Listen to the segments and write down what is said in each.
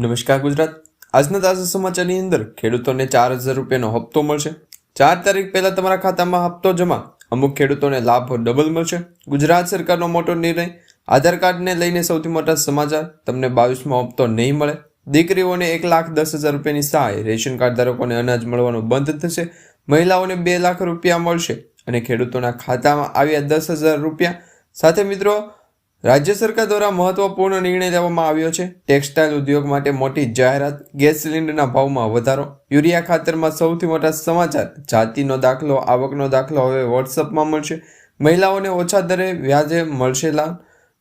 નમસ્કાર ગુજરાત. આજના તાજા સમાચારની અંદર ખેડૂતોને ચાર હજાર રૂપિયાનો હપ્તો મળશે. ચાર તારીખ પહેલા તમારા ખાતામાં હપ્તો જમા. અમુક ખેડૂતોને લાભ ડબલ મળશે. ગુજરાત સરકારનો મોટો નિર્ણય. આધાર કાર્ડને લઈને સૌથી મોટા સમાચાર. તમને બાવીસમાં હપ્તો નહીં મળે. દીકરીઓને એક લાખ દસ હજાર રૂપિયાની સહાય. રેશન કાર્ડ ધારકોને અનાજ મળવાનું બંધ થશે. મહિલાઓને બે લાખ રૂપિયા મળશે. અને ખેડૂતોના ખાતામાં આવ્યા દસ હજાર રૂપિયા. સાથે મિત્રો રાજ્ય સરકાર દ્વારા મહત્વપૂર્ણ નિર્ણય લેવામાં આવ્યો છે. ટેક્સટાઇલ ઉદ્યોગ માટે મોટી જાહેરાત, ગેસ સિલિન્ડરના ભાવમાં વધારો, યુરિયા ખાતરમાં સૌથી મોટા સમાચાર, જાતિનો દાખલો, આવકનો દાખલો હવે વોટ્સઅપમાં મળશે. મહિલાઓને ઓછા દરે વ્યાજે મળશે લાભ,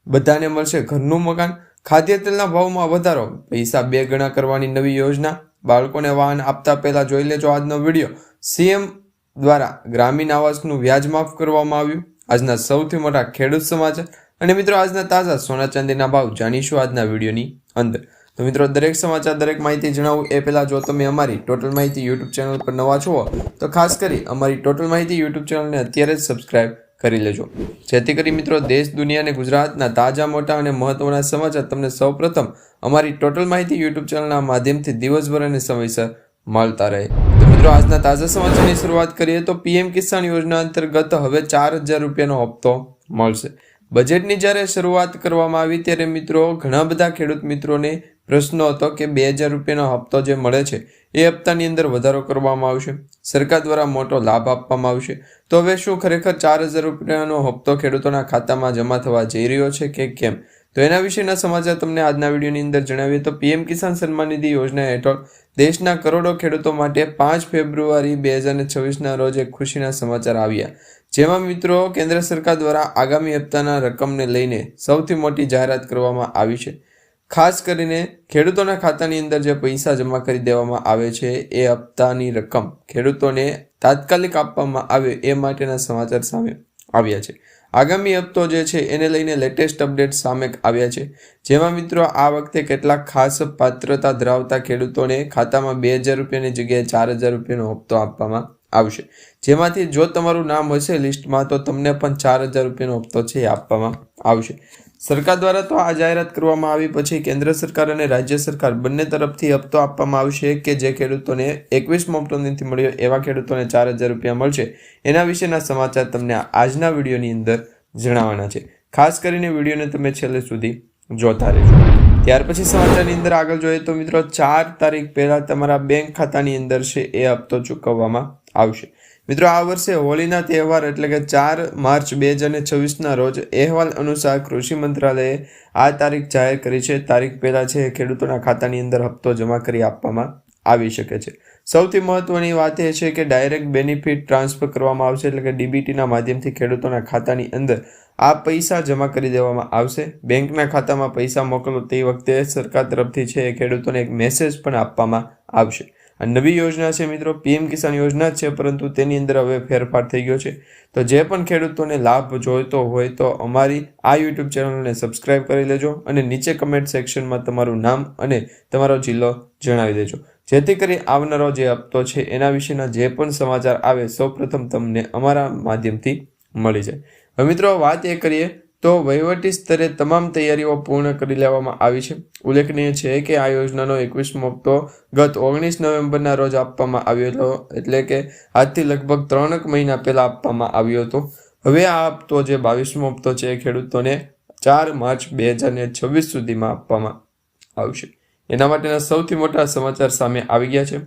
બધાને મળશે ઘરનું મકાન. ખાદ્ય તેલના ભાવમાં વધારો, પૈસા બે ગણા કરવાની નવી યોજના. બાળકોને વાહન આપતા પહેલા જોઈ લેજો આજનો વીડિયો. સીએમ દ્વારા ગ્રામીણ આવાસનું વ્યાજ માફ કરવામાં આવ્યું. આજના સૌથી મોટા ખેડૂત સમાચાર. અને મિત્રો, આજના તાજા સોના ચાંદીના ભાવ જાણીશું આજના વિડીયોની અંદર. તો મિત્રો, દરેક સમાચાર, દરેક માહિતી જણાવું એ પહેલાં જો તમે અમારી ટોટલ માહિતી યુટ્યુબ ચેનલ પર નવા છો, તો ખાસ કરી અમારી ટોટલ માહિતી યુટ્યુબ ચેનલને અત્યારે જ સબસ્ક્રાઇબ કરી લેજો. જેથી કરી મિત્રો, દેશ, દુનિયા અને ગુજરાતના તાજા, મોટા અને મહત્વના સમાચાર તમને સૌપ્રથમ અમારી ટોટલ માહિતી યુટ્યુબ ચેનલના માધ્યમથી દિવસભર અને સમયસર મળતા રહે. તો મિત્રો, આજના તાજા સમાચારની શરૂઆત કરીએ તો પીએમ કિસાન યોજના અંતર્ગત હવે ચાર હજાર રૂપિયાનો હપ્તો મળશે. બજેટની જ્યારે શરૂઆત કરવામાં આવી ત્યારે મિત્રો ઘણા બધા ખેડૂત મિત્રોને પ્રશ્નો હતો કે બે હજાર રૂપિયાનો હપ્તો જે મળે છે, એ હપ્તાની અંદર વધારો કરવામાં આવશે? સરકાર દ્વારા મોટો લાભ આપવામાં આવશે? તો હવે શું ખરેખર ચાર હજાર રૂપિયાનો હપ્તો ખેડૂતોના ખાતામાં જમા થવા જઈ રહ્યો છે કે કેમ? તો એના વિશેના સમાચાર તમને આજના વિડીયોની અંદર જણાવીએ તો પીએમ કિસાન સન્માન નિધિ યોજના હેઠળ દેશના કરોડો ખેડૂતો માટે પાંચ ફેબ્રુઆરી બે હજાર છવ્વીસના રોજ એક ખુશીના સમાચાર આવ્યા. જેમાં મિત્રો કેન્દ્ર સરકાર દ્વારા આગામી હપ્તાના રકમને લઈને સૌથી મોટી જાહેરાત કરવામાં આવી છે. ખાસ કરીને ખેડૂતોના ખાતાની અંદર જે પૈસા જમા કરી દેવામાં આવે છે, એ હપ્તાની રકમ ખેડૂતોને તાત્કાલિક આપવામાં આવે એ માટેના સમાચાર સામે આવ્યા છે. આગામી હપ્તો જે છે, એને લઈને લેટેસ્ટ અપડેટ સામે આવ્યા છે. જેમાં મિત્રો આ વખતે કેટલાક ખાસ પાત્રતા ધરાવતા ખેડૂતોને ખાતામાં બે હજાર રૂપિયાની જગ્યાએ ચાર હજાર રૂપિયાનો હપ્તો આપવામાં આવશે. જેમાંથી જો તમારું નામ હશે લિસ્ટમાં, તો તમને પણ ચાર હજાર રૂપિયાનો હપ્તો છે એ આપવામાં આવશે. સરકાર દ્વારા તો આ જાહેરાત કરવામાં આવી પછી કેન્દ્ર સરકાર અને રાજ્ય સરકાર બંને તરફથી હપ્તો આપવામાં આવશે કે જે ખેડૂતોને એકવીસમો હપ્તો નથી મળ્યો એવા ખેડૂતોને ચાર હજાર રૂપિયા મળશે. એના વિશેના સમાચાર તમને આજના વિડીયોની અંદર જણાવવાના છે. ખાસ કરીને વિડીયોને તમે છેલ્લે સુધી જોતા રહેજો. ત્યાર પછી સમાચારની અંદર આગળ જોઈએ તો મિત્રો, ચાર તારીખ પહેલાં તમારા બેંક ખાતાની અંદર છે એ હપ્તો ચૂકવવામાં આવશે. મિત્રો, આ વર્ષે હોળીના તહેવાર એટલે કે ચાર માર્ચ બે હજાર છવ્વીસના રોજ અહેવાલ અનુસાર કૃષિ મંત્રાલયે આ તારીખ જાહેર કરી છે. તારીખ પહેલાં છે ખેડૂતોના ખાતાની અંદર હપ્તો જમા કરી આપવામાં આવી શકે છે. સૌથી મહત્વની વાત એ છે કે ડાયરેક્ટ બેનિફિટ ટ્રાન્સફર કરવામાં આવશે એટલે કે ડીબીટીના માધ્યમથી ખેડૂતોના ખાતાની અંદર આ પૈસા જમા કરી દેવામાં આવશે. બેંકના ખાતામાં પૈસા મોકલો તે વખતે સરકાર તરફથી છે ખેડૂતોને એક મેસેજ પણ આપવામાં આવશે. આ નવી યોજના છે મિત્રો, પીએમ કિસાન યોજના જ છે, પરંતુ તેની અંદર હવે ફેરફાર થઈ ગયો છે. તો જે પણ ખેડૂતોને લાભ જોઈતો હોય તો અમારી આ યુટ્યુબ ચેનલને સબસ્ક્રાઇબ કરી લેજો અને નીચે કમેન્ટ સેક્શનમાં તમારું નામ અને તમારો જિલ્લો જણાવી દેજો. જેથી કરી આવનારો જે હપ્તો છે એના વિશેના જે પણ સમાચાર આવે, સૌપ્રથમ તમને અમારા માધ્યમથી મળી જાય. હવે મિત્રો, વાત એ કરીએ તો વહીવટી સ્તરે તમામ તૈયારીઓ પૂર્ણ કરી લેવામાં આવી છે. ઉલ્લેખનીય છે કે આ યોજનાનો એકવીસમો હપ્તો ગત ઓગણીસ નવેમ્બરના રોજ આપવામાં આવ્યો હતો, એટલે કે આજથી લગભગ ત્રણક મહિના પહેલાં આપવામાં આવ્યો હતો. હવે આ હપ્તો જે બાવીસમો હપ્તો છે એ ખેડૂતોને ચાર માર્ચ બે હજાર છવ્વીસ સુધીમાં આપવામાં આવશે. એના માટેના સૌથી મોટા સમાચાર સામે આવી ગયા છે.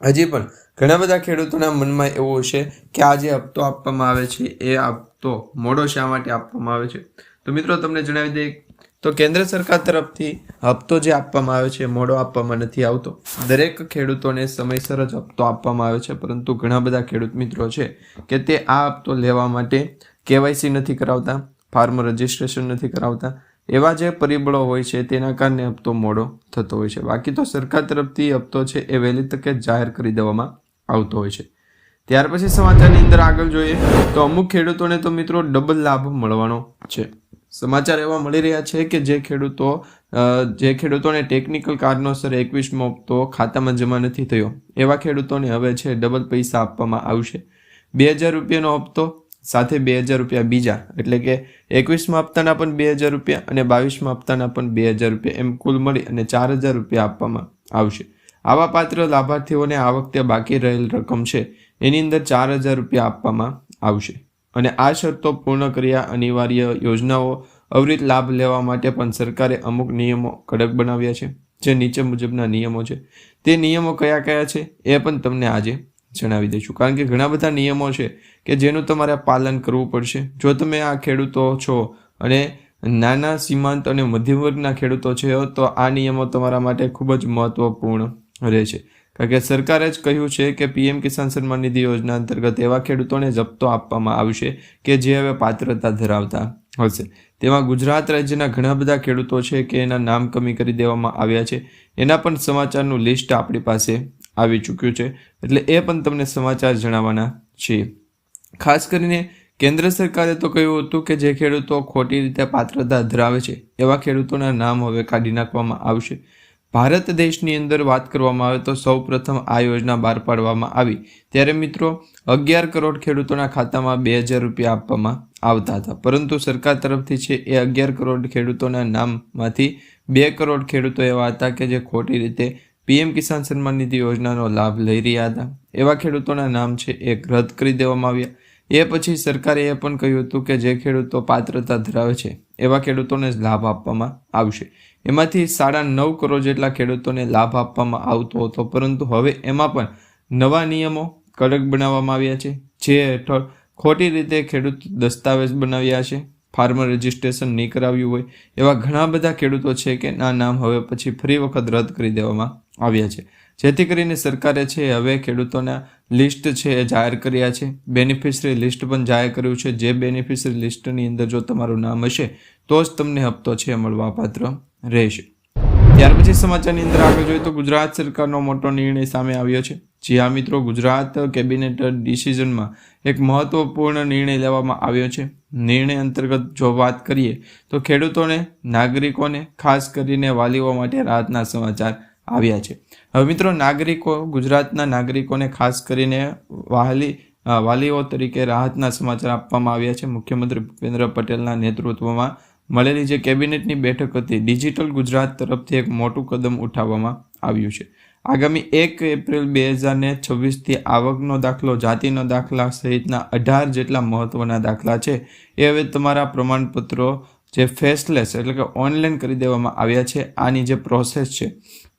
હજી પણ ઘણા બધા ખેડૂતોના મનમાં એવું છે કે આ જે હપ્તો આપવામાં આવે છે એ હપ્તો મોડો શા માટે આપવામાં આવે છે? તો મિત્રો, તમને જણાવી દઈએ. તો કેન્દ્ર સરકાર તરફથી હપ્તો જે આપવામાં આવે છે, મોડો આપવામાં નથી આવતો. દરેક ખેડૂતોને સમયસર જ હપ્તો આપવામાં આવે છે, પરંતુ ઘણા બધા ખેડૂત મિત્રો છે કે તે આ હપ્તો લેવા માટે કેવાયસી નથી કરાવતા, ફાર્મ રજિસ્ટ્રેશન નથી કરાવતા. એવા જે પરિબળો હોય છે, તેના કારણે હપ્તો મોડો થતો હોય છે. બાકી તો સરકાર તરફથી હપ્તો છે એ વહેલી તકે જાહેર કરી દેવામાં આવતો હોય છે. ત્યાર પછી સમાચારની અંદર આગળ જોઈએ તો અમુક ખેડૂતોને તો મિત્રો ડબલ લાભ મળવાનો છે. સમાચાર એવા મળી રહ્યા છે કે જે ખેડૂતો જે ખેડૂતોને ટેકનિકલ કારણોસર એકવીસમો હપ્તો ખાતામાં જમા નથી થયો. એવા ખેડૂતોને હવે છે ડબલ પૈસા આપવામાં આવશે. બે હજાર રૂપિયાનો હપ્તો, સાથે બે હજાર રૂપિયા બીજા. એટલે કે એકવીસમાં હપ્તાના પણ બે હજાર રૂપિયા અને બાવીસમાં હપ્તાના પણ બે હજાર રૂપિયા એમ કુલ મળી અને ચાર હજાર રૂપિયા આપવામાં આવશે. આવા પાત્ર લાભાર્થીઓને આ વખતે બાકી રહેલ રકમ છે. એની અંદર ચાર હજાર રૂપિયા આપવામાં આવશે. અને આ શરતો પૂર્ણ કર્યા અનિવાર્ય યોજનાઓ, અવરિત લાભ લેવા માટે પણ સરકારે અમુક નિયમો કડક બનાવ્યા છે, જે નીચે મુજબના નિયમો છે. તે નિયમો કયા કયા છે એ પણ તમને આજે જણાવી દઈશું. કારણ કે ઘણા બધા નિયમો છે કે જેનું તમારે પાલન કરવું પડશે. જો તમે આ ખેડૂતો છો અને નાના, સીમાંત અને મધ્યમ વર્ગના ખેડૂતો છે તો આ નિયમો તમારા માટે ખૂબ જ મહત્વપૂર્ણ રહેશે. કારણ કે સરકારે જ કહ્યું છે કે પીએમ કિસાન સન્માન નિધિ યોજના અંતર્ગત એવા ખેડૂતોને જપ્તો આપવામાં આવશે કે જે હવે પાત્રતા ધરાવતા હશે. તેમાં ગુજરાત રાજ્યના ઘણા બધા ખેડૂતો છે કે એના નામ કમી કરી દેવામાં આવ્યા છે. એના પણ સમાચારનું લિસ્ટ આપણી પાસે આવી ચૂક્યું છે. એટલે એ પણ તમને સમાચાર જણાવવાના છીએ ખાસ કરીને કેન્દ્ર સરકારે તો કહ્યું હતું કે જે ખેડૂતો ખોટી રીતે પાત્રતા ધરાવે છે, એવા ખેડૂતોના નામ હવે કાઢી નાખવામાં આવશે. ભારત દેશની અંદર વાત કરવામાં આવે તો સૌ પ્રથમ આ યોજના બહાર પાડવામાં આવી. ત્યારે મિત્રો, અગિયાર કરોડ ખેડૂતોના ખાતામાં બે હજાર રૂપિયા આપવામાં આવતા હતા. પરંતુ સરકાર તરફથી છે એ અગિયાર કરોડ ખેડૂતોના નામમાંથી બે કરોડ ખેડૂતો એવા હતા કે જે ખોટી રીતે પીએમ કિસાન સન્માન નિધિ યોજનાનો લાભ લઈ રહ્યા હતા. એવા ખેડૂતોના નામ છે એ રદ કરી દેવામાં આવ્યા. એ પછી સરકારે એ પણ કહ્યું હતું કે જે ખેડૂતો પાત્રતા ધરાવે છે, એવા ખેડૂતોને જ લાભ આપવામાં આવશે. એમાંથી સાડા નવ કરોડ જેટલા ખેડૂતોને લાભ આપવામાં આવતો હતો. પરંતુ હવે એમાં પણ નવા નિયમો કડક બનાવવામાં આવ્યા છે, જે હેઠળ ખોટી રીતે ખેડૂત દસ્તાવેજ બનાવ્યા છે, ફાર્મર રજિસ્ટ્રેશન નહીં કરાવ્યું હોય એવા ઘણા બધા ખેડૂતો છે કે ના નામ હવે પછી ફરી વખત રદ કરી દેવામાં આવ્યા છે. જેથી કરીને સરકારે છે હવે ખેડૂતોના લિસ્ટ છે એ જાહેર કર્યા છે. બેનિફિશરી લિસ્ટ પણ જાહેર કર્યું છે. જે બેનિફિશરી લિસ્ટની અંદર જો તમારું નામ હશે તો જ તમને હપ્તો છે મળવાપાત્ર. રહેશે. ત્યાર પછી સમાચારની અંદર આગળ જોઈએ તો ગુજરાત સરકારનો મોટો નિર્ણય સામે આવ્યો છે. જી હા મિત્રો ગુજરાત કેબિનેટ ડિસિઝનમાં એક મહત્વપૂર્ણ નિર્ણય લેવામાં આવ્યો છે. નિર્ણય અંતર્ગત જો વાત કરીએ તો ખેડૂતોને, નાગરિકોને, ખાસ કરીને વાલીઓ માટે રાહતના સમાચાર આવ્યા છે. હવે મિત્રો, નાગરિકો, ગુજરાતના નાગરિકોને ખાસ કરીને વાલી વાલીઓ તરીકે રાહતના સમાચાર આપવામાં આવ્યા છે. મુખ્યમંત્રી ભૂપેન્દ્ર પટેલના નેતૃત્વમાં મળેલી જે કેબિનેટની બેઠક હતી, ડિજિટલ ગુજરાત તરફથી એક મોટું કદમ ઉઠાવવામાં આવ્યું છે. આગામી એક એપ્રિલ બે હજારને છવ્વીસથી આવકનો દાખલો, જાતિનો દાખલા સહિતના અઢાર જેટલા મહત્ત્વના દાખલા છે. એ હવે તમારા પ્રમાણપત્રો જે ફેસલેસ એટલે કે ઓનલાઈન કરી દેવામાં આવ્યા છે, આની જે પ્રોસેસ છે.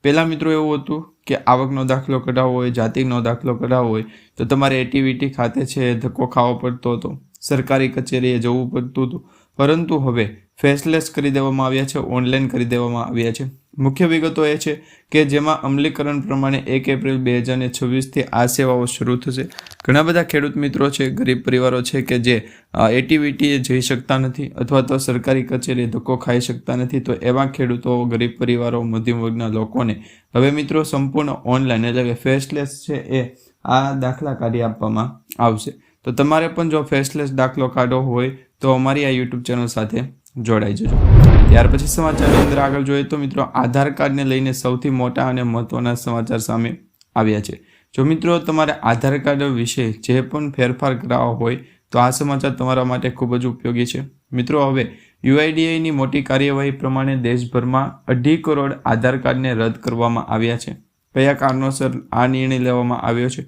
પહેલાં મિત્રો એવું હતું કે આવકનો દાખલો કઢાવવો હોય, જાતિનો દાખલો કઢાવવો હોય, તો તમારે એટીવીટી ખાતે છે ધક્કો ખાવો પડતો હતો. સરકારી કચેરીએ જવું પડતું હતું. પરંતુ હવે ફેસલેસ કરી દેવામાં આવ્યા છે, ઓનલાઈન કરી દેવામાં આવ્યા છે. મુખ્ય વિગતો એ છે કે જેમાં અમલીકરણ પ્રમાણે એક એપ્રિલ બે હજાર છવ્વીસથી આ સેવાઓ શરૂ થશે. ઘણા બધા ખેડૂત મિત્રો છે, ગરીબ પરિવારો છે કે જે એટીવીટીએ જઈ શકતા નથી અથવા તો સરકારી કચેરીએ ધક્કો ખાઈ શકતા નથી, તો એવા ખેડૂતો, ગરીબ પરિવારો, મધ્યમ વર્ગના લોકોને હવે મિત્રો સંપૂર્ણ ઓનલાઈન એટલે કે ફેસલેસ છે એ આ દાખલા કાઢી આપવામાં આવશે. તો તમારે પણ જો ફેસલેસ દાખલો કાઢવો હોય તો અમારી આ યુટ્યુબ ચેનલ સાથે જોડાઈ જજો. ત્યાર પછી સમાચારની અંદર આગળ જોઈએ તો મિત્રો આધાર કાર્ડને લઈને સૌથી મોટા અને મહત્વના સમાચાર સામે આવ્યા છે. જો મિત્રો તમારે આધાર કાર્ડ વિશે જે પણ ફેરફાર કરાવવા હોય તો આ સમાચાર તમારા માટે ખૂબ જ ઉપયોગી છે. મિત્રો હવે યુઆઈડીઆઈની મોટી કાર્યવાહી પ્રમાણે દેશભરમાં અઢી કરોડ આધાર કાર્ડને રદ કરવામાં આવ્યા છે. કયા કારણોસર આ નિર્ણય લેવામાં આવ્યો છે?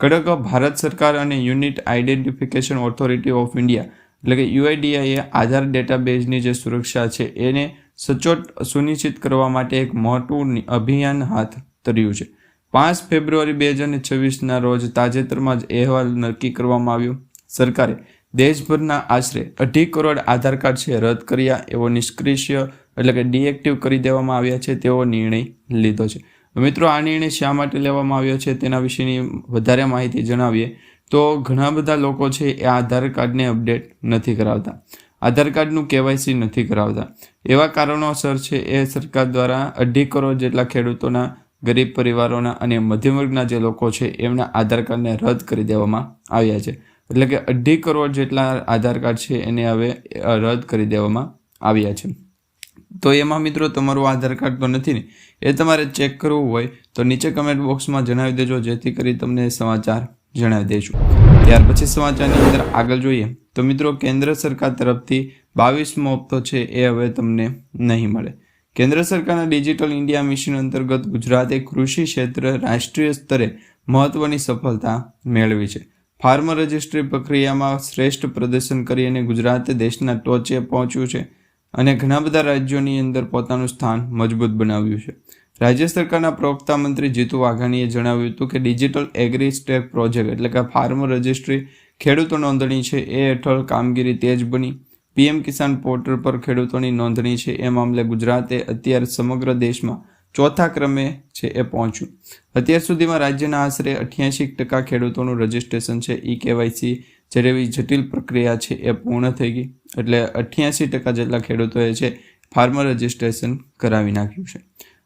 કડક ભારત સરકાર અને unit identification authority of India એટલે કે યુઆઈડીઆઈએ આધાર ડેટાબેઝની જે સુરક્ષા છે, એને સચોટ સુનિશ્ચિત કરવા માટે એક મોટું અભિયાન હાથ ધર્યું છે. પાંચ ફેબ્રુઆરી બે હજાર છવ્વીસના રોજ તાજેતરમાં જ અહેવાલ નક્કી કરવામાં આવ્યો. સરકારે દેશભરના આશરે અઢી કરોડ આધાર કાર્ડ છે રદ કર્યા, એવો નિષ્ક્રિય એટલે કે ડીએક્ટિવ કરી દેવામાં આવ્યા છે તેવો નિર્ણય લીધો છે. મિત્રો, આ નિર્ણય શા માટે લેવામાં આવ્યો છે તેના વિશેની વધારે માહિતી જણાવીએ. તો ઘણા બધા લોકો છે એ આધાર કાર્ડને અપડેટ નથી કરાવતા. આધાર કાર્ડનું કેવાયસી નથી કરાવતા. એવા કારણોસર છે એ સરકાર દ્વારા અઢી કરોડ જેટલા ખેડૂતોના, ગરીબ પરિવારોના અને મધ્યમ વર્ગના જે લોકો છે એમના આધાર કાર્ડને રદ કરી દેવામાં આવ્યા છે. એટલે કે અઢી કરોડ જેટલા આધાર કાર્ડ છે એને હવે રદ કરી દેવામાં આવ્યા છે. તો એમાં મિત્રો તમારું આધાર કાર્ડ તો નથી ને? એ તમારે ચેક કરવું હોય તો નીચે કમેન્ટ બોક્સમાં જણાવી દેજો જેથી કરી તમને સમાચાર જણાવી દઈશું. ત્યાર પછી સમાચારની અંદર આગળ જોઈએ તો મિત્રો કેન્દ્ર સરકાર તરફથી બાવીસમો હપ્તો છે એ હવે તમને નહીં મળે. કેન્દ્ર સરકારના ડિજિટલ ઇન્ડિયા મિશન અંતર્ગત ગુજરાતે કૃષિ ક્ષેત્ર રાષ્ટ્રીય સ્તરે મહત્વની સફળતા મેળવી છે. ફાર્મર રજિસ્ટ્રી પ્રક્રિયામાં શ્રેષ્ઠ પ્રદર્શન કરી અને ગુજરાતે દેશના ટોચે પહોંચ્યું છે અને ઘણા બધા રાજ્યોની અંદર પોતાનું સ્થાન મજબૂત બનાવ્યું છે. રાજ્ય સરકારના પ્રવક્તા મંત્રી જીતુ વાઘાણીએ જણાવ્યું હતું કે ડિજિટલ એગ્રી સ્ટેક પ્રોજેક્ટ એટલે કે ફાર્મર રજિસ્ટ્રી ખેડૂતો નોંધણી છે, એ હેઠળ કામગીરી તેજ બની. પીએમ કિસાન પોર્ટલ પર ખેડૂતોની નોંધણી છે, એ મામલે ગુજરાતે અત્યારે સમગ્ર દેશમાં ચોથા ક્રમે છે, એ પહોંચ્યું. અત્યાર સુધીમાં રાજ્યના આશરે અઠ્યાસી ટકા ખેડૂતોનું રજિસ્ટ્રેશન છે, ઈ કેવાયસી જેવી જટિલ પ્રક્રિયા છે, એ પૂર્ણ થઈ ગઈ. એટલે અઠ્યાસી ટકા જેટલા ખેડૂતોએ છે ફાર્મર રજિસ્ટ્રેશન કરાવી નાખ્યું છે.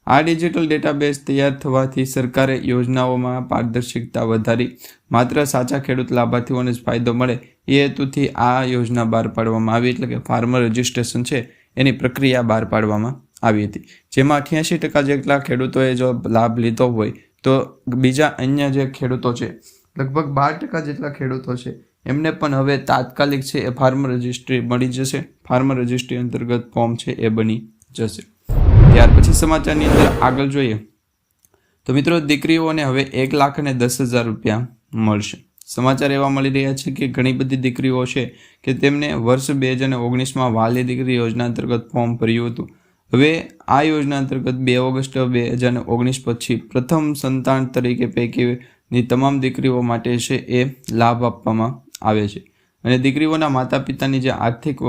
આ ડિજિટલ ડેટાબેઝ તૈયાર થવાથી સરકારે યોજનાઓમાં પારદર્શિકતા વધારી, માત્ર સાચા ખેડૂત લાભાર્થીઓને જ ફાયદો મળે એ હેતુથી આ યોજના બહાર પાડવામાં આવી એટલે કે ફાર્મર રજિસ્ટ્રેશન છે એની પ્રક્રિયા બહાર પાડવામાં આવી હતી. જેમાં અઠ્યાસી ટકા જેટલા ખેડૂતોએ જો લાભ લીધો હોય તો બીજા અન્ય જે ખેડૂતો છે, લગભગ બાર ટકા જેટલા ખેડૂતો છે, એમને પણ હવે તાત્કાલિક છે એ ફાર્મર રજિસ્ટ્રી મળી જશે. ફાર્મર રજિસ્ટ્રી અંતર્ગત ફોર્મ છે એ બની જશે. ત્યાર પછી સમાચારની અંદર આગળ જોઈએ. તો મિત્રો, દીકરીઓને હવે એક લાખ અને દસ હજાર રૂપિયા મળશે. સમાચાર એવા મળી રહ્યા છે કે ઘણી બધી દીકરીઓ છે કે તેમને વર્ષ બે હજાર ઓગણીસમાં વાલી દીકરી યોજના અંતર્ગત ફોર્મ ભર્યું હતું. હવે આ યોજના અંતર્ગત બે ઓગસ્ટ બે હજાર ઓગણીસ પછી પ્રથમ સંતાન તરીકે પૈકીની તમામ દીકરીઓ માટે છે એ લાભ આપવામાં આવે છે. અને દીકરીઓના માતા પિતાની જે આર્થિક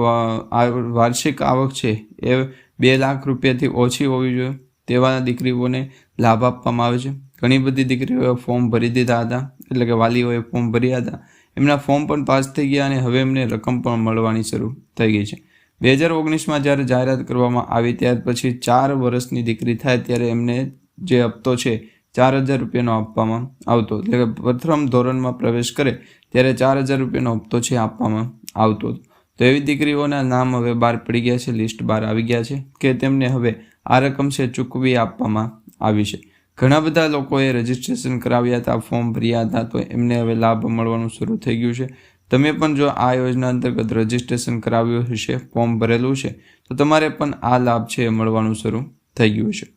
વાર્ષિક આવક છે એ બે લાખ રૂપિયાથી ઓછી હોવી જોઈએ. તેવા દીકરીઓને લાભ આપવામાં આવે છે. ઘણી બધી દીકરીઓએ ફોર્મ ભરી દીધા હતા. એટલે કે વાલીઓએ ફોર્મ ભર્યા હતા. એમના ફોર્મ પણ પાસ થઈ ગયા અને હવે એમને રકમ પણ મળવાની શરૂ થઈ ગઈ છે. બે હજાર ઓગણીસમાં જ્યારે જાહેરાત કરવામાં આવી ત્યાર પછી ચાર વર્ષની દીકરી થાય ત્યારે એમને જે હપ્તો છે ચાર હજાર રૂપિયાનો આપવામાં આવતો. એટલે કે પ્રથમ ધોરણમાં પ્રવેશ કરે ત્યારે ચાર હજાર રૂપિયાનો હપ્તો છે આપવામાં આવતો. હતો તો એવી દીકરીઓના નામ હવે બહાર પડી ગયા છે, લિસ્ટ બહાર આવી ગયા છે કે તેમને હવે આ રકમ છે ચૂકવી આપવામાં આવી છે. ઘણા બધા લોકોએ રજીસ્ટ્રેશન કરાવ્યા હતા, ફોર્મ ભર્યા હતા, તો એમને હવે લાભ મળવાનું શરૂ થઈ ગયું છે. તમે પણ જો આ યોજના અંતર્ગત રજીસ્ટ્રેશન કરાવ્યું હશે, ફોર્મ ભરેલું છે, તો તમારે પણ આ લાભ છે એ મળવાનું શરૂ થઈ ગયું છે.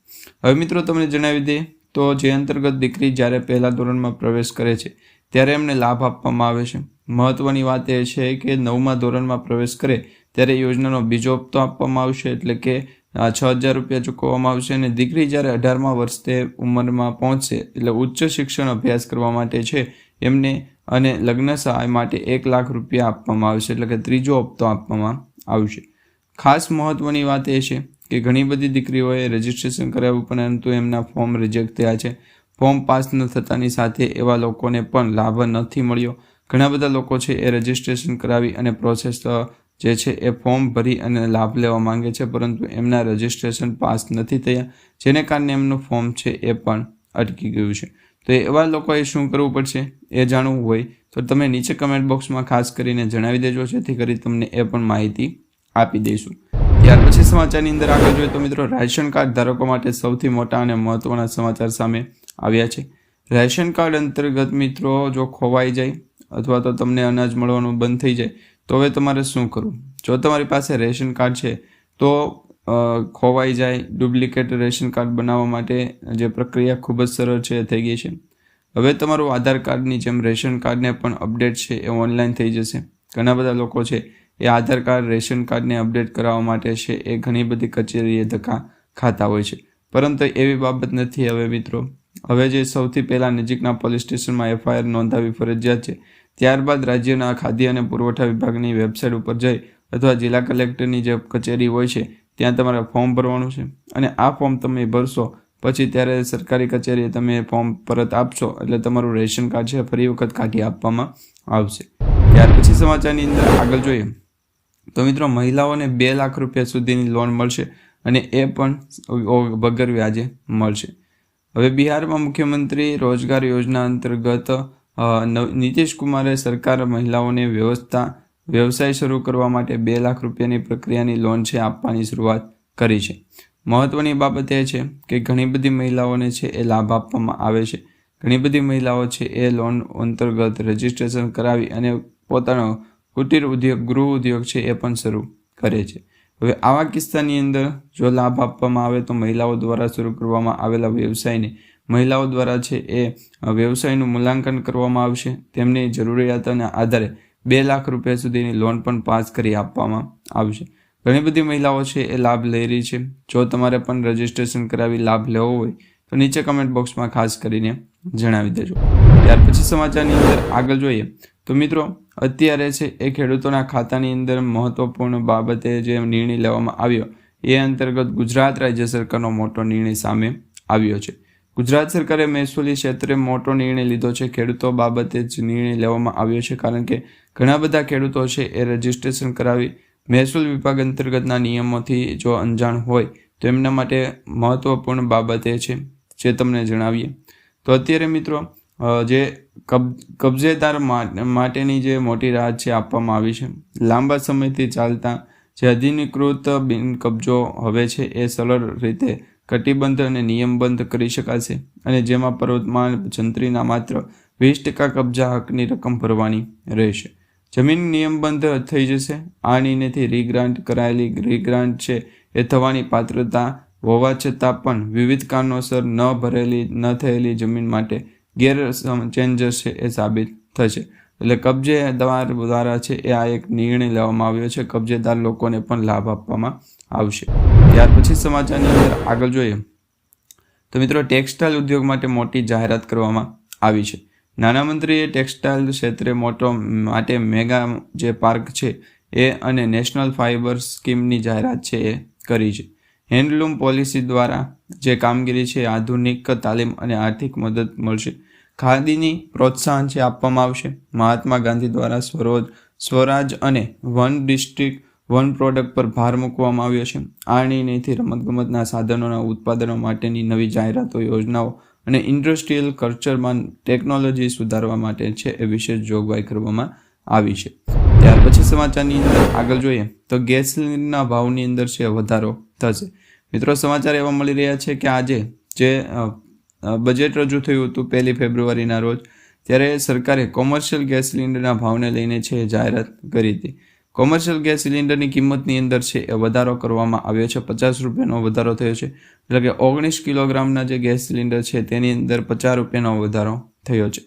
હવે મિત્રો તમને જણાવી દઈએ, તો જે અંતર્ગત દીકરી જ્યારે પહેલા ધોરણમાં પ્રવેશ કરે છે ત્યારે એમને લાભ આપવામાં આવે છે. મહત્વની વાત એ છે કે નવમા ધોરણમાં પ્રવેશ કરે ત્યારે યોજનાનો બીજો હપ્તો આપવામાં આવશે એટલે કે છ હજાર રૂપિયા ચૂકવવામાં આવશે અને દીકરી જ્યારે અઢારમા વર્ષે ઉંમરમાં પહોંચશે એટલે ઉચ્ચ શિક્ષણ અભ્યાસ કરવા માટે છે એમને અને લગ્ન સહાય માટે એક લાખ રૂપિયા આપવામાં આવશે એટલે કે ત્રીજો હપ્તો આપવામાં આવશે. ખાસ મહત્વની વાત એ છે કે ઘણી બધી દીકરીઓએ રજીસ્ટ્રેશન કરાવ્યું પરંતુ એમના ફોર્મ રિજેક્ટ થયા છે. ફોર્મ પાસ ન થતાની સાથે એવા લોકોને પણ લાભ નથી મળ્યો. ઘણા બધા લોકો છે એ રજીસ્ટ્રેશન કરાવી અને પ્રોસેસ જે છે એ ફોર્મ ભરી અને લાભ લેવા માંગે છે, પરંતુ એમના રજિસ્ટ્રેશન પાસ નથી થયા, જેને કારણે એમનું ફોર્મ છે એ પણ અટકી ગયું છે. તો એવા લોકોએ શું કરવું પડશે એ જાણવું હોય તો તમે નીચે કમેન્ટ બોક્સમાં ખાસ કરીને જણાવી દેજો, જેથી કરી તમને એ પણ માહિતી આપી દઈશું. ત્યાર પછી સમાચારની અંદર આગળ જોઈએ તો મિત્રો, રાશન કાર્ડ ધારકો માટે સૌથી મોટા અને મહત્વના સમાચાર સામે આવ્યા છે. રેશન કાર્ડ અંતર્ગત મિત્રો જો ખોવાઈ જાય અથવા તો તમને અનાજ મળવાનું બંધ થઈ જાય, તો હવે તમારે શું કરવું? જો તમારી પાસે રેશન કાર્ડ છે, તો ખોવાઈ જાય ડુપ્લિકેટ રેશન કાર્ડ બનાવવા માટે જે પ્રક્રિયા ખૂબ જ સરળ છે થઈ ગઈ છે. હવે તમારું આધાર કાર્ડની જેમ રેશન કાર્ડને પણ અપડેટ છે, એ ઓનલાઈન થઈ જશે. ઘણા બધા લોકો છે, એ આધાર કાર્ડ, રેશન કાર્ડને અપડેટ કરાવવા માટે છે, એ ઘણી બધી કચેરીએ ધક્કા ખાતા હોય છે. પરંતુ એવી બાબત નથી હવે મિત્રો. હવે જે સૌથી પહેલાં નજીકના પોલીસ સ્ટેશનમાં એફઆઈઆર નોંધાવી ફરજિયાત છે, ત્યારબાદ રાજ્યના ખાદ્ય અને પુરવઠા વિભાગની વેબસાઇટ ઉપર જઈ અથવા જિલ્લા કલેક્ટરની જે કચેરી હોય છે, ત્યાં તમારે ફોર્મ ભરવાનું છે. અને આ ફોર્મ તમે ભરશો, પછી ત્યારે સરકારી કચેરીએ તમે ફોર્મ પરત આપશો, એટલે તમારું રેશન કાર્ડ છે, ફરી વખત કાઢી આપવામાં આવશે. ત્યાર પછી સમાચારની અંદર આગળ જોઈએ. તો મિત્રો, મહિલાઓને બે લાખ રૂપિયા સુધીની લોન મળશે અને એ પણ વગર વ્યાજે મળશે. હવે બિહારમાં મુખ્યમંત્રી રોજગાર યોજના અંતર્ગત નીતિશ કુમારે સરકાર મહિલાઓને વ્યવસ્થા, વ્યવસાય શરૂ કરવા માટે બે લાખ રૂપિયાની પ્રક્રિયાની લોન છે આપવાની શરૂઆત કરી છે. મહત્વની બાબત એ છે કે ઘણી બધી મહિલાઓને છે એ લાભ આપવામાં આવે છે. ઘણી બધી મહિલાઓ છે એ લોન અંતર્ગત રજીસ્ટ્રેશન કરાવી અને પોતાનો કુટીર ઉદ્યોગ, ગૃહ ઉદ્યોગ છે એ પણ શરૂ કરે છે. હવે આવા કિસ્સાની અંદર જો લાભ આપવામાં આવે તો મહિલાઓ દ્વારા શરૂ કરવામાં આવેલા વ્યવસાયને મહિલાઓ દ્વારા છે એ વ્યવસાયનું મૂલ્યાંકન કરવામાં આવશે. તેમની જરૂરિયાતોના આધારે બે લાખ રૂપિયા સુધીની લોન પણ પાસ કરી આપવામાં આવશે. ઘણી બધી મહિલાઓ છે એ લાભ લઈ રહી છે. જો તમારે પણ રજીસ્ટ્રેશન કરાવી લાભ લેવો હોય તો નીચે કમેન્ટ બોક્સમાં ખાસ કરીને જણાવી દેજો. ત્યાર પછી સમાચારની અંદર આગળ જોઈએ. તો મિત્રો, અત્યારે છે એ ખેડૂતોના ખાતાની અંદર મહત્વપૂર્ણ બાબતે જે નિર્ણય લેવામાં આવ્યો, એ અંતર્ગત ગુજરાત રાજ્ય સરકારનો મોટો નિર્ણય સામે આવ્યો છે. ગુજરાત સરકારે મહેસૂલી ક્ષેત્રે મોટો નિર્ણય લીધો છે. ખેડૂતો બાબતે જ નિર્ણય લેવામાં આવ્યો છે, કારણ કે ઘણા બધા ખેડૂતો છે એ રજીસ્ટ્રેશન કરાવી મહેસૂલ વિભાગ અંતર્ગતના નિયમોથી જો અંજાણ હોય, તો એમના માટે મહત્વપૂર્ણ બાબતે છે, જે તમને જણાવીએ. તો અત્યારે મિત્રો જે કબ, કબજેદાર માટેની જે મોટી રાહત છે આપવામાં આવી છે. લાંબા સમયથી ચાલતા જે અધિનિકૃત બિન કબજો હવે છે એ સરળ રીતે કટિબંધ અને નિયમબંધ કરી શકાશે અને જેમાં પર્વતમાન જંત્રીના માત્ર વીસ ટકા કબજા હકની રકમ ભરવાની રહેશે. જમીન નિયમબંધ થઈ જશે. આ નિર્ણયથી રીગ્રાન્ટ કરાયેલી રીગ્રાન્ટ છે એ થવાની પાત્રતા હોવા છતાં પણ વિવિધ કારણોસર ન ભરેલી, ન થયેલી જમીન માટે ગેર ચેન્જર્સ છે એ સાબિત થશે. એટલે કબજેદાર દ્વારા છે, એ આ એક નિર્ણય લેવામાં આવ્યો છે. કબજેદાર લોકોને પણ લાભ આપવામાં આવશે. ત્યાર પછી સમાચારની અંદર આગળ જોઈએ. તો મિત્રો, ટેક્સટાઇલ ઉદ્યોગ માટે મોટી જાહેરાત કરવામાં આવી છે. નાણામંત્રીએ ટેક્સટાઇલ ક્ષેત્રે મોટો માટે મેગા જે પાર્ક છે, એ અને નેશનલ ફાઇબર સ્કીમની જાહેરાત છે, એ કરી છે. હેન્ડલૂમ પોલિસી દ્વારા જે કામગીરી છે, આધુનિક તાલીમ અને આર્થિક મદદ મળશે. ખાદીની પ્રોત્સાહન છે આપવામાં આવશે, મહાત્મા ગાંધી દ્વારા સ્વરોજ, સ્વરાજ અને વન ડિસ્ટ્રિક્ટ, વન પ્રોડક્ટ પર ભાર મૂકવામાં આવ્યો છે. આ નિર્ણયથી રમતગમતના સાધનોના ઉત્પાદનો માટેની નવી જાહેરાતો, યોજનાઓ અને ઇન્ડસ્ટ્રીયલ કલ્ચરમાં ટેકનોલોજી સુધારવા માટે છે એ વિશેષ જોગવાઈ કરવામાં આવી છે. ત્યાર પછી સમાચારની અંદર આગળ જોઈએ તો ગેસ સિલિન્ડરના ભાવની અંદર છે વધારો થશે. મિત્રો, સમાચાર એવા મળી રહ્યા છે કે આજે જે બજેટ રજૂ થયું હતું પહેલી ફેબ્રુઆરીના રોજ, ત્યારે સરકારે કોમર્શિયલ ગેસ સિલિન્ડરના ભાવને લઈને છે જાહેરાત કરી હતી. કોમર્શિયલ ગેસ સિલિન્ડરની કિંમતની અંદર છે એ વધારો કરવામાં આવ્યો છે. પચાસ રૂપિયાનો વધારો થયો છે. એટલે કે ઓગણીસ કિલોગ્રામના જે ગેસ સિલિન્ડર છે, તેની અંદર પચાસ રૂપિયાનો વધારો થયો છે.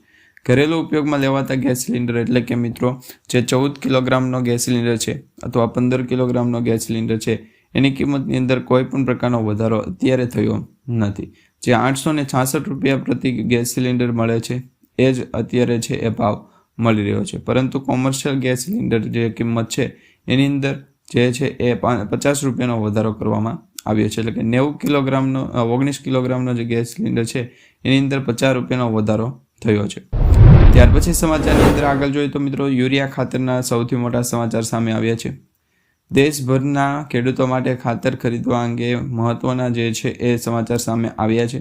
ઘરેલું ઉપયોગમાં લેવાતા ગેસ સિલિન્ડર એટલે કે મિત્રો, જે ચૌદ કિલોગ્રામનો ગેસ સિલિન્ડર છે અથવા પંદર કિલોગ્રામનો ગેસ સિલિન્ડર છે, એની કિંમતની અંદર કોઈ પણ પ્રકારનો વધારો અત્યારે થયો નથી. જે આઠસો ને છાસઠ રૂપિયા પ્રતિ ગેસ સિલિન્ડર મળે છે, એ જ અત્યારે છે એ ભાવ મળી રહ્યો છે. પરંતુ કોમર્શિયલ ગેસ સિલિન્ડર જે કિંમત છે, એની અંદર જે છે એ પચાસ રૂપિયાનો વધારો કરવામાં આવ્યો છે. એટલે કે નેવું કિલોગ્રામનો ઓગણીસ કિલોગ્રામનો જે ગેસ સિલિન્ડર છે, એની અંદર પચાસ રૂપિયાનો વધારો થયો છે. ત્યાર પછી સમાચારની અંદર આગળ જોઈએ તો મિત્રો યુરિયા ખાતરના સૌથી મોટા સમાચાર સામે આવ્યા છે. દેશભરના ખેડૂતો માટે ખાતર ખરીદવા અંગે મહત્વના જે છે એ સમાચાર સામે આવ્યા છે.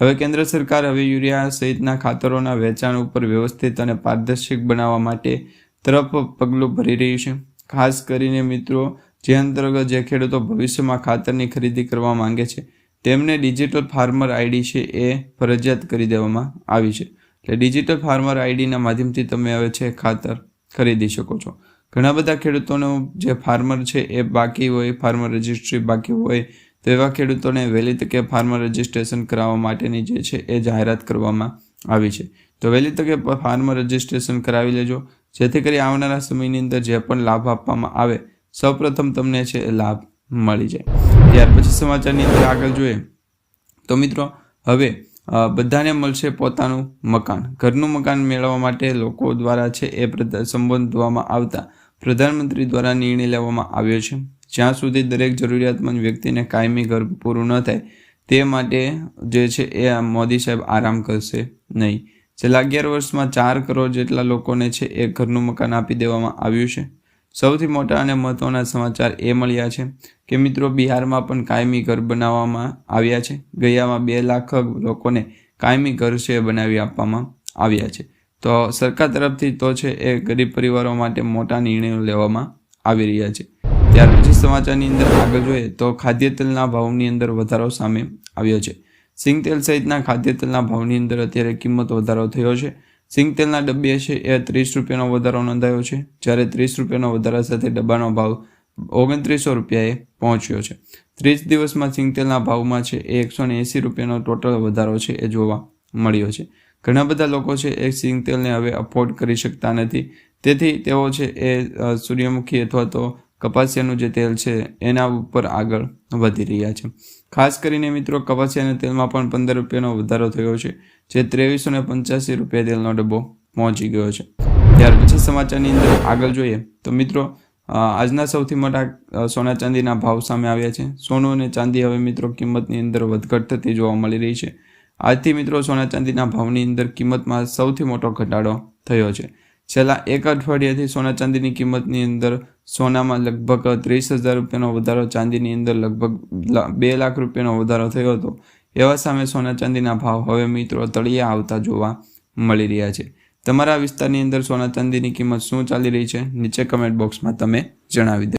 હવે કેન્દ્ર સરકાર હવે યુરિયા સહિતના ખાતરોના વેચાણ ઉપર વ્યવસ્થિત અને પારદર્શક બનાવવા માટે તરફ પગલું ભરી રહ્યું છે. ખાસ કરીને મિત્રો, જે અંતર્ગત જે ખેડૂતો ભવિષ્યમાં ખાતરની ખરીદી કરવા માંગે છે, તેમને ડિજિટલ ફાર્મર આઈડી છે એ ફરજિયાત કરી દેવામાં આવી છે. એટલે ડિજિટલ ફાર્મર આઈડીના માધ્યમથી તમે હવે છે ખાતર ખરીદી શકો છો. ઘણા બધા ખેડૂતોનો જે ફાર્મર છે એ બાકી હોય ફાર્મર રજિસ્ટ્રી બાકી હોય, તો એવા ખેડૂતોને વહેલી તકે ફાર્મર રજિસ્ટ્રેશન કરાવવા માટેની જે છે એ જાહેરાત કરવામાં આવી છે. તો વહેલી તકે ફાર્મર રજિસ્ટ્રેશન કરાવી લેજો. જેથી કરી આવનારા સમયની અંદર જે પણ લાભ આપવામાં આવે, સૌપ્રથમ તમને છે એ લાભ મળી જાય. ત્યાર પછી સમાચારની અંદર આગળ જોઈએ. તો મિત્રો, હવે બધાને મળશે પોતાનું મકાન. ઘરનું મકાન મેળવવા માટે લોકો દ્વારા છે એ સંબોધવામાં આવતા પ્રધાનમંત્રી દ્વારા નિર્ણય લેવામાં આવ્યો છે. જ્યાં સુધી દરેક જરૂરિયાતમંદ વ્યક્તિને કાયમી ઘર પૂરું ન થાય, તે માટે જે છે એ મોદી સાહેબ આરામ કરશે નહીં. છેલ્લા અગિયાર વર્ષમાં ચાર કરોડ જેટલા લોકોને છે એ ઘરનું મકાન આપી દેવામાં આવ્યું છે. સૌથી મોટા અને મહત્વના સમાચાર એ મળ્યા છે કે મિત્રો બિહારમાં પણ કાયમી ઘર બનાવવામાં આવ્યા છે. ગયામાં બે લાખ લોકોને કાયમી ઘર છે બનાવી આપવામાં આવ્યા છે. તો સરકાર તરફથી તો છે એ ગરીબ પરિવારો માટે મોટા નિર્ણયો લેવામાં આવી રહ્યા છે. ત્યાર પછી સમાચારની અંદર આગળ જોઈએ તો ખાદ્ય તેલના ભાવની અંદર વધારો સામે આવ્યો છે. સિંગ તેલ સહિતના ખાદ્ય તેલના ભાવની અંદર અત્યારે કિંમત વધારો થયો છે. સિંગ તેલના ડબ્બે છે એ ત્રીસ રૂપિયાનો વધારો નોંધાયો છે, જ્યારે ત્રીસ રૂપિયાનો વધારા સાથે ડબ્બાનો ભાવ ઓગણત્રીસો રૂપિયાએ પહોંચ્યો છે. ત્રીસ દિવસમાં સિંગ તેલના ભાવમાં છે એ એકસો એંસી રૂપિયાનો ટોટલ વધારો છે એ જોવા મળ્યો છે. ઘણા બધા લોકો છે એ સિંગ તેલને હવે અફોર્ડ કરી શકતા નથી. તેથી તેઓ છે એ સૂર્યમુખી અથવા તો કપાસિયાનું જે તેલ છે એના ઉપર આગળ વધી રહ્યા છે. ખાસ કરીને મિત્રો કપાસિયાના તેલમાં પણ પંદર રૂપિયાનો વધારો થયો છે, જે ત્રેવીસો ને પંચ્યાસી રૂપિયા તેલનો ડબ્બો પહોંચી ગયો છે. ત્યાર પછી સમાચારની અંદર આગળ જોઈએ તો મિત્રો આજના સૌથી મોટા સોના ચાંદીના ભાવ સામે આવ્યા છે. સોનું અને ચાંદી હવે મિત્રો કિંમતની અંદર વધઘટ થતી જોવા મળી રહી છે. આજથી મિત્રો સોના ચાંદીના ભાવની અંદર કિંમતમાં સૌથી મોટો ઘટાડો થયો છે. છેલ્લા એક અઠવાડિયાથી સોના ચાંદીની કિંમતની અંદર સોનામાં લગભગ ત્રીસ હજાર રૂપિયાનો વધારો, ચાંદીની અંદર લગભગ બે લાખ રૂપિયાનો વધારો થયો હતો. એવા સામે સોના ચાંદીના ભાવ હવે મિત્રો તળિયા આવતા જોવા મળી રહ્યા છે. તમારા વિસ્તારની અંદર સોના ચાંદીની કિંમત શું ચાલી રહી છે? નીચે કમેન્ટ બોક્સમાં તમે જણાવી દો.